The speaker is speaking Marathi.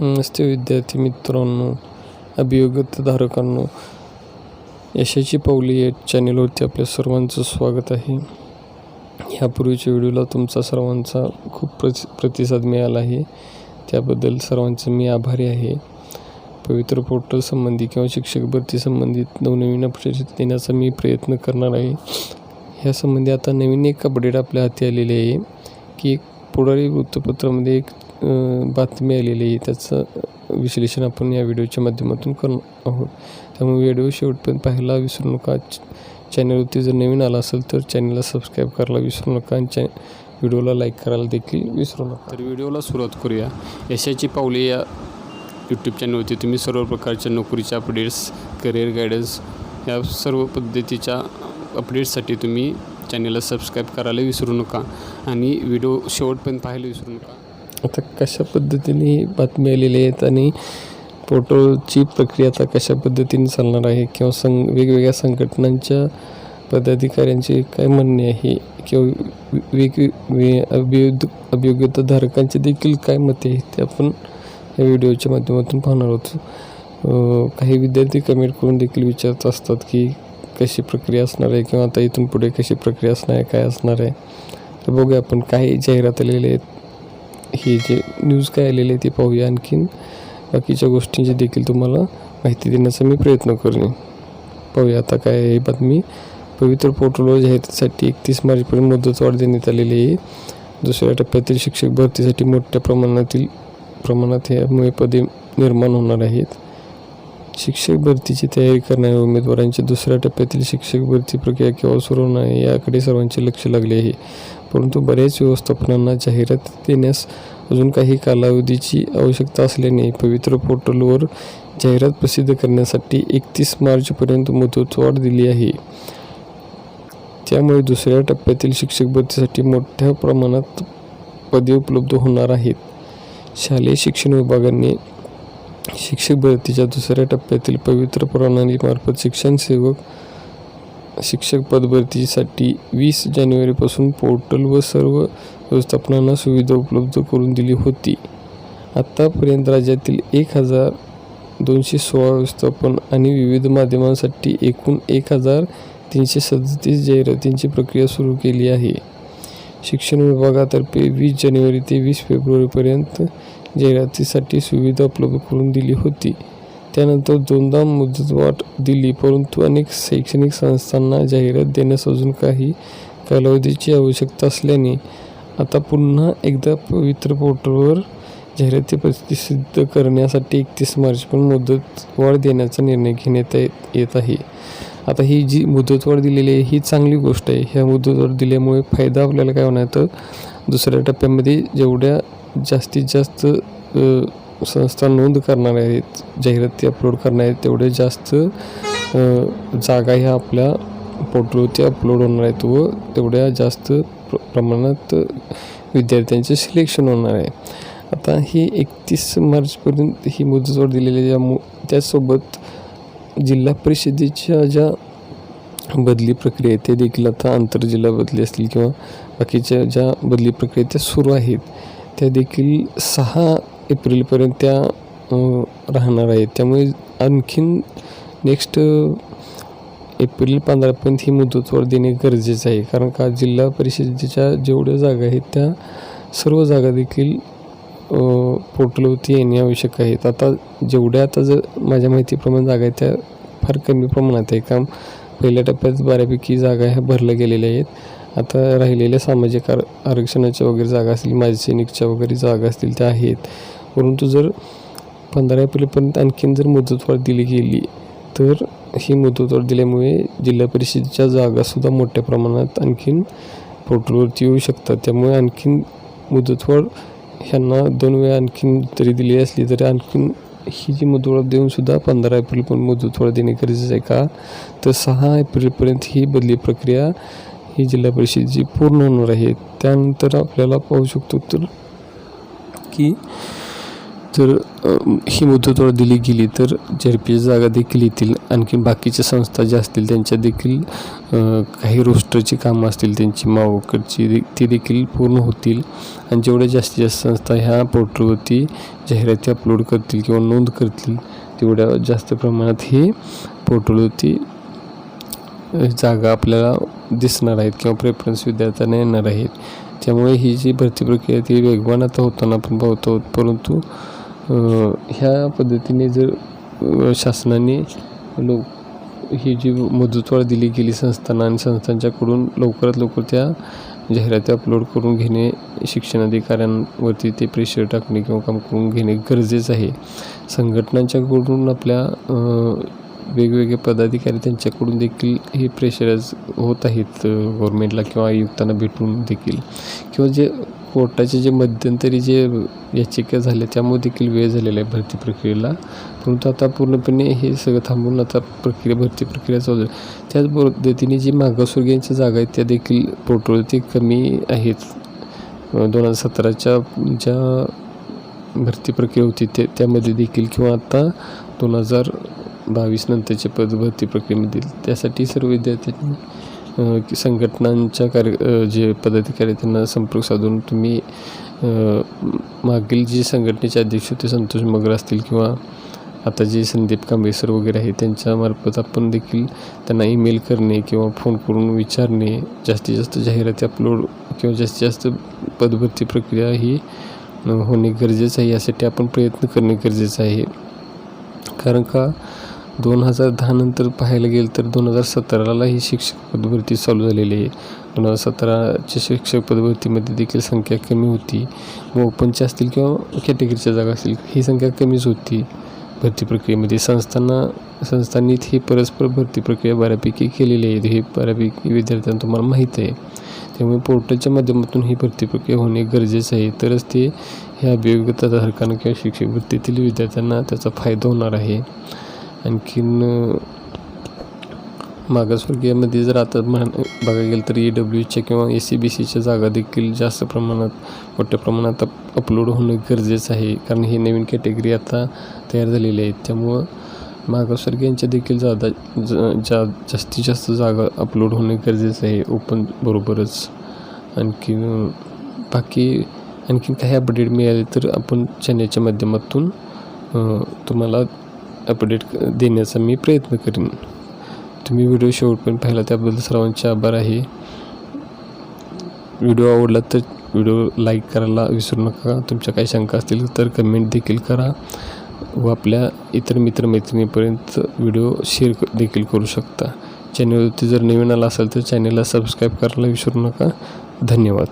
नमस्ते विद्यार्थी मित्रांनो अभियोग्यताधारकांनो यशाची पावली या चॅनेलवरती आपल्या सर्वांचं स्वागत आहे. ह्यापूर्वीच्या व्हिडिओला तुमचा सर्वांचा खूप प्रति प्रतिसाद मिळाला आहे. त्याबद्दल सर्वांचं मी आभारी आहे. पवित्र पोर्टल संबंधी किंवा शिक्षक भरती संबंधित नवनवीन अपडेट्स देण्याचा मी प्रयत्न करणार आहे. ह्यासंबंधी आता नवीन एक अपडेट आपल्या हाती आलेले आहे की एक पुढारी वृत्तपत्रामध्ये एक बातमी आलेली आहे. त्याचं विश्लेषण आपण या व्हिडिओच्या माध्यमातून करणार आहोत. त्यामुळे व्हिडिओ शेवटपर्यंत पाहायला विसरू नका. चॅनलवरती जर नवीन आला असेल तर चॅनलला सबस्क्राईब करायला विसरू नका आणि चॅ व्हिडिओला लाईक करायला देखील विसरू नका. तर व्हिडिओला सुरुवात करूया. यशाची पावले या यूट्यूब चॅनलवरती तुम्ही सर्व प्रकारच्या नोकरीच्या अपडेट्स करिअर गायडन्स या सर्व पद्धतीच्या अपडेट्ससाठी तुम्ही चॅनलला सबस्क्राईब करायला विसरू नका. आणि व्हिडिओ शेवटपर्यंत पाहायला विसरू नका. आता कशा पद्धतीने ही बातमी आलेली आहेत आणि पोर्टलची प्रक्रिया आता कशा पद्धतीने चालणार आहे किंवा संघ वेगवेगळ्या संघटनांच्या पदाधिकाऱ्यांचे काय म्हणणे आहे? किंवा वेग वे अभियोग अभियोग्यताधारकांचे देखील काय मते आहे ते आपण या व्हिडिओच्या माध्यमातून पाहणार आहोत. काही विद्यार्थी कमेंट करून देखील विचारत असतात की कशी प्रक्रिया असणार आहे किंवा आता इथून पुढे कशी प्रक्रिया असणार आहे काय असणार आहे? तर बघूया आपण काही जाहिरात आलेले आहेत. हे जे न्यूज काय आलेले आहे ते पाहूया आणखीन. बाकीच्या गोष्टींची देखील तुम्हाला माहिती देण्याचा मी प्रयत्न करेन. पाहूया आता काय आहे बातमी. पवित्र पोर्टलवर जाहिरातीसाठी एकतीस मार्चपर्यंत मुदतवाढ देण्यात आलेली आहे. दुसऱ्या टप्प्यातील शिक्षक भरतीसाठी मोठ्या प्रमाणातील प्रमाणात यामुळे पदे निर्माण होणार आहेत. शिक्षक भरतीची तयारी करणाऱ्या उमेदवारांची दुसऱ्या टप्प्यातील शिक्षक भरती प्रक्रिया केव्हा सुरू होणार आहे याकडे सर्वांचे लक्ष लागले आहे. परंतु बऱ्याच व्यवस्थापनांना जाहिरात देण्यास अजून काही कालावधीची आवश्यकता असल्याने पवित्र पोर्टलवर जाहिरात प्रसिद्ध करण्यासाठी एकतीस मार्चपर्यंत मुदतवाढ दिली आहे. त्यामुळे दुसऱ्या टप्प्यातील शिक्षक भरतीसाठी मोठ्या प्रमाणात पदे उपलब्ध होणार आहेत. शालेय शिक्षण विभागाने शिक्षक भरतीच्या दुसऱ्या टप्प्यातील पवित्र प्रणालीमार्फत शिक्षण सेवक शिक्षक पदभरतीसाठी वीस जानेवारीपासून पोर्टल व सर्व व्यवस्थापनांना सुविधा उपलब्ध करून दिली होती. आत्तापर्यंत राज्यातील एक हजार दोनशे सोळा व्यवस्थापन आणि विविध माध्यमांसाठी एकूण एक हजार तीनशे सदतीस जाहिरातींची प्रक्रिया सुरू केली आहे. शिक्षण विभागातर्फे वीस जानेवारी ते वीस फेब्रुवारीपर्यंत जाहिरातीसाठी सुविधा उपलब्ध करून दिली होती. त्यानंतर दोनदा मुदतवाढ दिली परंतु अनेक शैक्षणिक संस्थांना जाहिरात देण्यास अजून काही कालावधीची आवश्यकता असल्याने आता पुन्हा एकदा पवित्र पोर्टलवर जाहिराती प्रसिद्ध करण्यासाठी एकतीस मार्चपर्यंत मुदतवाढ देण्याचा निर्णय घेण्यात येत येत आहे. आता ही जी मुदतवाढ दिलेली आहे ही चांगली गोष्ट आहे. ह्या मुदतवाढ दिल्यामुळे फायदा आपल्याला काय होणार? तर दुसऱ्या टप्प्यामध्ये जेवढ्या जास्तीत जास्त संस्था नोंद करणार आहेत. जाहिराती अपलोड करणार आहेत. तेवढे जास्त जागा ह्या आपल्या पोर्टलवरती अपलोड होणार आहेत व तेवढ्या जास्त प्र प्रमाणात विद्यार्थ्यांचे सिलेक्शन होणार आहे. आता ही एकतीस मार्चपर्यंत ही मुदतवाढ दिलेली आहे. त्यामु त्याचसोबत जिल्हा परिषदेच्या ज्या बदली प्रक्रिया आहे ते देखील आता आंतरजिल्हा बदली असतील किंवा बाकीच्या ज्या बदली प्रक्रिया त्या सुरू आहेत. त्या देखील सहा एप्रिलपर्यंत त्या राहणार आहेत त्यामुळे आणखीन नेक्स्ट एप्रिल पंधरापर्यंत ही मुदतवाढ देणे गरजेचं आहे. कारण का जिल्हा परिषदेच्या जेवढ्या जागा आहेत त्या सर्व जागा देखील पोर्टलवरती येणे आवश्यक आहेत आता जेवढ्या आता जर माझ्या माहितीप्रमाणे जागा आहेत त्या फार कमी प्रमाणात आहे. काम पहिल्या टप्प्यात बऱ्यापैकी जागा ह्या भरल्या गेलेल्या आहेत. आता राहिलेल्या सामाजिक आर आरक्षणाच्या वगैरे जागा असतील माझ्या सैनिकच्या वगैरे जागा असतील त्या आहेत. परंतु जर पंधरा एप्रिलपर्यंत आणखीन जर मुदतवाढ दिली गेली तर ही मुदतवाढ दिल्यामुळे जिल्हा परिषदेच्या जागासुद्धा मोठ्या प्रमाणात आणखीन पोर्टलवरती येऊ शकतात. त्यामुळे आणखीन मुदतवाढ ह्यांना दोन वेळा आणखीन तरी दिली असली तरी आणखीन ही जी मुदतवाढ देऊनसुद्धा पंधरा एप्रिलपर्यंत मुदतवाढ देणे गरजेचं आहे का? तर सहा एप्रिलपर्यंत ही बदली प्रक्रिया ही जिल्हा परिषदेची पूर्ण होणार आहे. त्यानंतर आपल्याला पाहू शकतो तर की जर ही मुदतवाढ दिली गेली तर झेडपीच्या जागा देखील येतील. आणखी बाकीच्या संस्था ज्या असतील त्यांच्या देखील काही रोस्टरची कामं असतील त्यांची मावकडची ती देखील पूर्ण होतील. आणि जेवढ्या जास्तीत जास्त संस्था ह्या पोर्टलवरती जाहिराती अपलोड करतील किंवा नोंद करतील तेवढ्या जास्त प्रमाणात हे पोर्टलवरती जागा आपल्याला दिसणार आहेत किंवा प्रेफरन्स विद्यार्थ्यांना येणार आहेत. त्यामुळे ही जी भरती प्रक्रिया ती वेगवान आता होताना आपण पाहतो परंतु ह्या पद्धतीने जर शासनाने लोक ही जी मुदतवाढ दिली गेली संस्थांना आणि संस्थांच्याकडून लवकरात लवकर त्या जाहिराती अपलोड करून घेणे शिक्षण अधिकाऱ्यांवरती ते प्रेशर टाकणे किंवा काम करून घेणे गरजेचं आहे. संघटनांच्याकडून आपल्या वेगवेगळे पदाधिकारी त्यांच्याकडून देखील हे प्रेशरच होत आहेत गव्हर्मेंटला किंवा आयुक्तांना भेटून देखील. किंवा जे कोर्टाचे जे मध्यंतरी जे याचिका झाल्या त्यामुळे देखील वेळ झालेला आहे भरती प्रक्रियेला. परंतु आता पूर्णपणे हे सगळं थांबून आता प्रक्रिया भरती प्रक्रिया चालू आहे. त्याच पद्धतीने जी मागासवर्गीयांच्या जागा आहेत त्या देखील पोर्टवरती कमी आहेत. दोन हजार सतराच्या ज्या भरती प्रक्रिया होती ते त्यामध्ये देखील किंवा आता दोन हजार बावीस नंतरच्या पद भरती प्रक्रियेमधील त्यासाठी सर्व विद्यार्थ्यांनी संघटनांच्या कार्य जे पदाधिकारी त्यांना संपर्क साधून तुम्ही मागील जे संघटनेचे अध्यक्ष होते संतोष मगर असतील किंवा आता जे संदीप कांबेसर वगैरे आहे त्यांच्यामार्फत आपण देखील त्यांना ईमेल करणे किंवा फोन करून विचारणे जास्तीत जास्त जाहिराती अपलोड किंवा जास्तीत जास्त पदभरती प्रक्रिया ही होणे गरजेचं आहे यासाठी आपण प्रयत्न करणे गरजेचं आहे. कारण का दोन हजार दहानंतर पाहायला गेलं तर दोन हजार सतराला ही शिक्षक पदभरती चालू झालेली आहे. दोन हजार सतराच्या शिक्षक पदभरतीमध्ये देखील संख्या कमी होती. व ओपनच्या असतील किंवा कॅटेगरीच्या जागा असतील ही संख्या कमीच होती. भरती प्रक्रियेमध्ये संस्थांना संस्थांनी ही परस्पर भरती प्रक्रिया बऱ्यापैकी केलेली आहे. हे बऱ्यापैकी विद्यार्थ्यांना तुम्हाला माहीत आहे. त्यामुळे पोर्टलच्या माध्यमातून ही भरती प्रक्रिया होणे गरजेचं आहे. तरच ते ह्या अभियोग्यताधारकांना किंवा शिक्षक वृत्तीतील विद्यार्थ्यांना त्याचा फायदा होणार आहे. आणखीन अ, मागासवर्गीयामध्ये जर आता म्हण बघायला गेलं तर ई डब्ल्यू एच्या किंवा ए सी बी सीच्या जागा देखील जास्त प्रमाणात मोठ्या प्रमाणात अप अपलोड होणं गरजेचं आहे. कारण ही नवीन कॅटेगरी आता तयार झालेली आहे त्यामुळं मागासवर्गीयांच्या देखील जादा ज जा जास्तीत जास्त जागा अपलोड होणे गरजेचं आहे. ओपन बरोबरच. आणखीन बाकी आणखीन काही अपडेट मिळाले तर आपण चॅनलच्या माध्यमातून तुम्हाला अपडेट देण्याचा मी प्रयत्न करेन. तुम्ही व्हिडिओ शेवटपर्यंत पाहिला त्याबद्दल सर्वांचे आभार आहे. व्हिडिओ आवडला तर व्हिडिओ लाईक करायला विसरू नका. तुमच्या काही शंका असतील तर कमेंट देखील करा व आपल्या इतर मित्रमैत्रिणीपर्यंत व्हिडिओ शेअर देखील करू शकता. चॅनलवरती जर नवीन आला असेल तर चॅनलला सबस्क्राईब करायला विसरू नका. धन्यवाद.